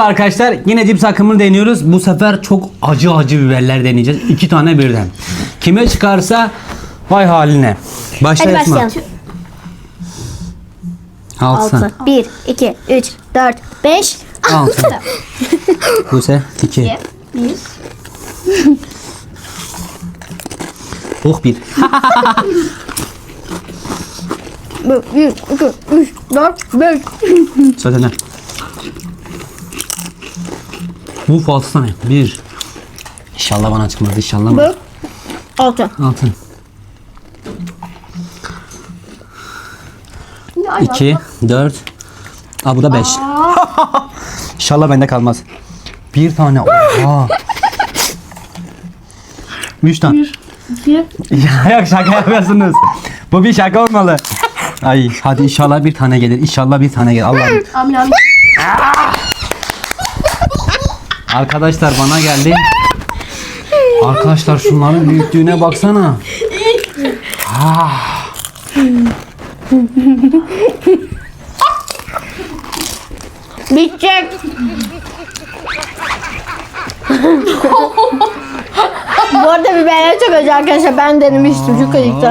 Arkadaşlar yine cips akımını deniyoruz. Bu sefer çok acı acı biberler deneyeceğiz. İki tane birden. Kime çıkarsa vay haline. Başla Hadi Esma. başlayalım. Altı. 6. 1, 2, 3, 4, 5, Altı. Buse iki. 1. Oh bir. 1, 2, 3, 4, 5. Zaten ne? Uf altı tane. Bir. İnşallah bana çıkmaz. İnşallah bana. 6. Altı. İki. Dört. Aa bu da beş. İnşallah bende kalmaz. Bir tane. Oha. Üç tane. 2. Ya yok şaka yapıyorsunuz. Bu bir şaka olmalı. Ay hadi inşallah bir tane gelir. İnşallah bir tane gelir. Allah'ım. Amin amin. Arkadaşlar bana geldi. Arkadaşlar şunların büyüklüğüne baksana. Ah. Bitecek. Bu arada biberler çok acı arkadaşlar. Ben denemiştim. Çok acıktı.